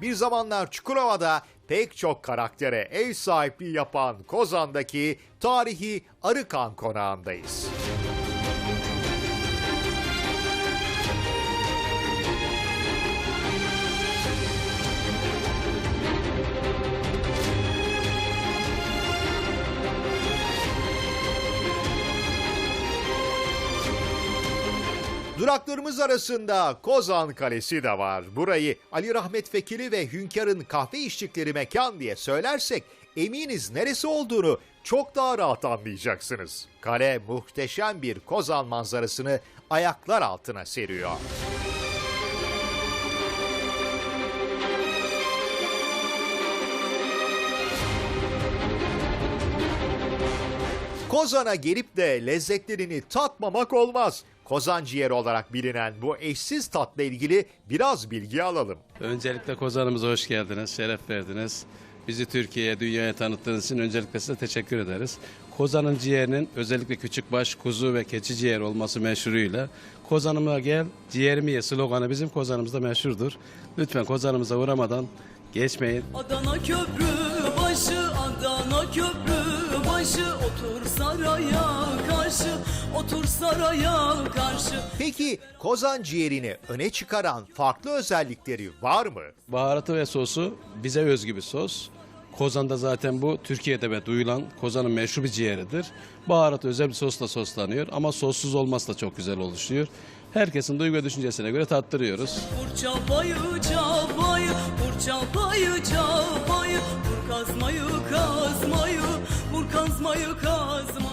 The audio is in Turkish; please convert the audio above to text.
bir zamanlar Çukurova'da pek çok karaktere ev sahipliği yapan Kozan'daki tarihi Arıkan Konağı'ndayız. Duraklarımız arasında Kozan Kalesi de var. Burayı Ali Rahmet Fekiri ve Hünkar'ın kahve içtikleri mekan diye söylersek eminiz neresi olduğunu çok daha rahat anlayacaksınız. Kale muhteşem bir Kozan manzarasını ayaklar altına seriyor. Kozan'a gelip de lezzetlerini tatmamak olmaz. Kozan ciğeri olarak bilinen bu eşsiz tatla ilgili biraz bilgi alalım. Öncelikle Kozan'ımıza hoş geldiniz, şeref verdiniz. Bizi Türkiye'ye, dünyaya tanıttığınız için öncelikle size teşekkür ederiz. Kozan'ın ciğerinin özellikle küçükbaş, kuzu ve keçi ciğer olması meşhuruyla Kozan'ıma gel, ciğerimi ye sloganı bizim Kozan'ımızda meşhurdur. Lütfen Kozan'ımıza uğramadan geçmeyin. Adana köprü otur saraya karşı Peki Kozan ciğerini öne çıkaran farklı özellikleri var mı? Baharatı ve sosu bize özgü bir sos. Kozan'da zaten bu Türkiye'de ve duyulan Kozan'ın meşhur bir ciğeridir. Baharatı özel bir sosla soslanıyor ama sossuz olması da çok güzel oluşuyor. Herkesin duygu ve düşüncesine göre tattırıyoruz. Vur vur çapayı çapayı Vur kazmayı kazmayı, vur kazmayı kazmayı